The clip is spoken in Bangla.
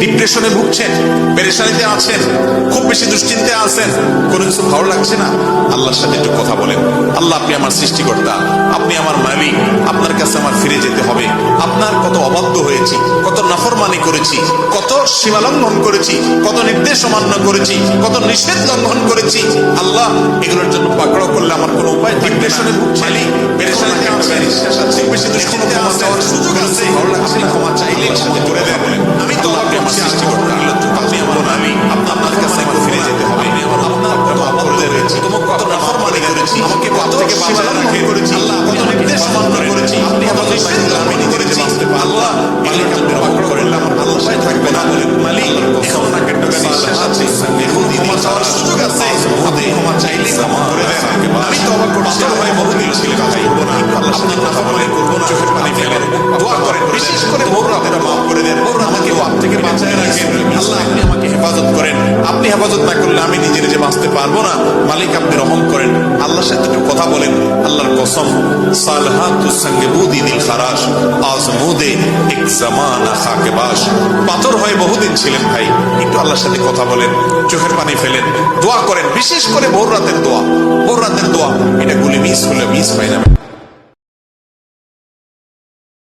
ডিপ্রেশনে ভুগছেন পেরেশানিতে আছেন খুব বেশি দুশ্চিন্তে আছেন কোনো কিছু ভালো লাগছে না? আল্লাহর সাথে একটু কথা বলেন। আল্লাহ আপনি আমার সৃষ্টিকর্তা আপনি আমার মালিক আপনার কাছে আমার ফিরে যেতে হবে। আপনার কত অবাধ্য হয়েছি কত নাফরমানি করেছি কত সীমা লঙ্ঘন করেছি কত নির্দেশ অমান্য করেছি কত নিষেধ লঙ্ঘন করেছি। আল্লাহ এগুলোর জন্য পাকড়াও করলে আমার কোনো উপায় ডিপ্রেশনে ভুগছেন? আল্লাহ আপনি হেফাজত না করলে আমি নিজে নিজে বাঁচতে পারব না মালিক আপনি রহম করেন আল্লাহর সাথে একটু কথা বলেন আল্লাহর কসম সালহা তু সঙ্গে বুদি দিল খারাস আজ মুদে এক জামানা খাকে বাস পাথর হয়ে বহুদিন ছিলেন ভাই একটু আল্লাহর সাথে কথা বলেন। চোখের পানি ফেলেন, দোয়া করেন, বিশেষ করে ভোর রাতের দোয়া। ভোর রাতের দোয়া